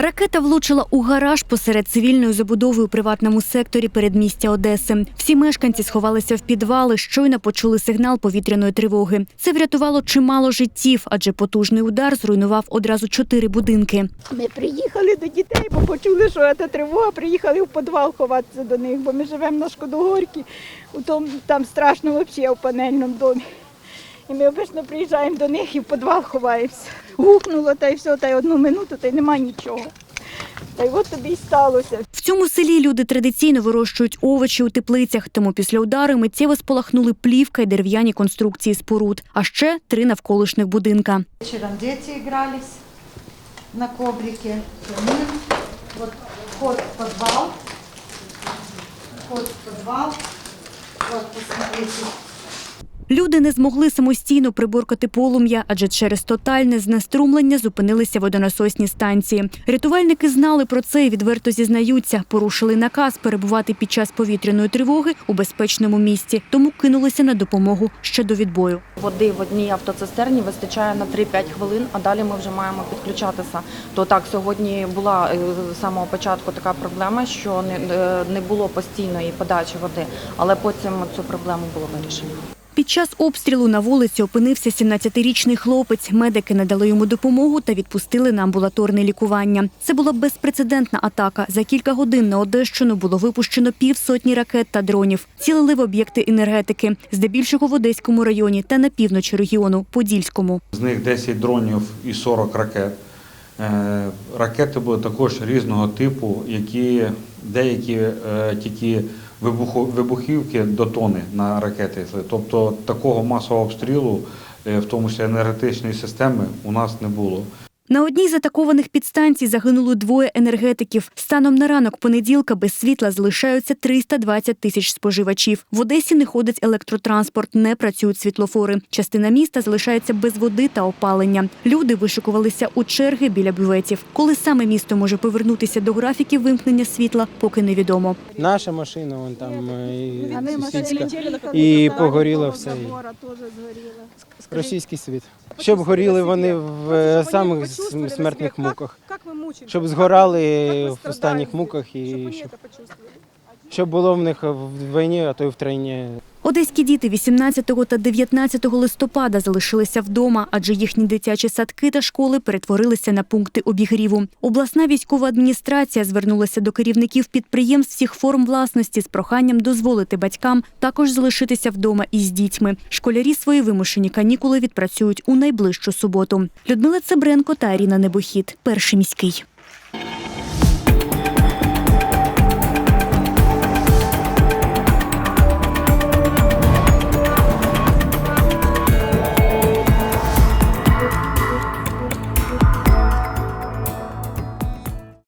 Ракета влучила у гараж посеред цивільної забудови у приватному секторі передмістя Одеси. Всі мешканці сховалися в підвали, щойно почули сигнал повітряної тривоги. Це врятувало чимало життів, адже потужний удар зруйнував одразу чотири будинки. Ми приїхали до дітей, бо почули, що це тривога, приїхали в підвал ховатися до них, бо ми живемо на Шкодогорці, у тому, там страшно взагалі в панельному домі. І ми обично приїжджаємо до них і в підвал ховаємося. Гукнуло та й все, та й одну минуту, та й нема нічого. Та й от тобі й сталося. В цьому селі люди традиційно вирощують овочі у теплицях, тому після удару миттєво спалахнули плівка й дерев'яні конструкції споруд, а ще три навколишніх будинка. Вечером дети игрались на коврике, камин, вот вход в подвал, вход в подвал, вот посмотрите, Люди не змогли самостійно приборкати полум'я, адже через тотальне знеструмлення зупинилися водонасосні станції. Рятувальники знали про це і відверто зізнаються. Порушили наказ перебувати під час повітряної тривоги у безпечному місці, тому кинулися на допомогу ще до відбою. Води в одній автоцистерні вистачає на 3-5 хвилин, а далі ми вже маємо підключатися. То так, сьогодні була е, з самого початку така проблема, що е, не було постійної подачі води, але потім цю проблему було вирішено. Під час обстрілу на вулиці опинився 17-річний хлопець. Медики надали йому допомогу та відпустили на амбулаторне лікування. Це була безпрецедентна атака. За кілька годин на Одещину було випущено півсотні ракет та дронів. Цілили в об'єкти енергетики, здебільшого в Одеському районі та на півночі регіону Подільському. З них 10 дронів і 40 ракет. Е, Ракети були також різного типу, які деякі е, тільки вибухівки до тони на ракети. Тобто такого масового обстрілу, е, в тому числі енергетичної системи, у нас не було. На одній з атакованих підстанцій загинуло двоє енергетиків. Станом на ранок понеділка без світла залишаються 320 тисяч споживачів. В Одесі не ходить електротранспорт, не працюють світлофори. Частина міста залишається без води та опалення. Люди вишикувалися у черги біля бюветів. Коли саме місто може повернутися до графіків вимкнення світла, поки невідомо. Наша машина, вон там е, і А ми сусідська. машини І погоріло все. Російський світ. Щоб горіли вони в е, самих смертних муках. Щоб згорали в останніх муках і щоб, щоб було в них в війні, а то й в тройні. Одеські діти 18 та 19 листопада залишилися вдома, адже їхні дитячі садки та школи перетворилися на пункти обігріву. Обласна військова адміністрація звернулася до керівників підприємств всіх форм власності з проханням дозволити батькам також залишитися вдома із дітьми. Школярі свої вимушені канікули відпрацюють у найближчу суботу. Людмила Цебренко та Аріна Небохід. Перший міський.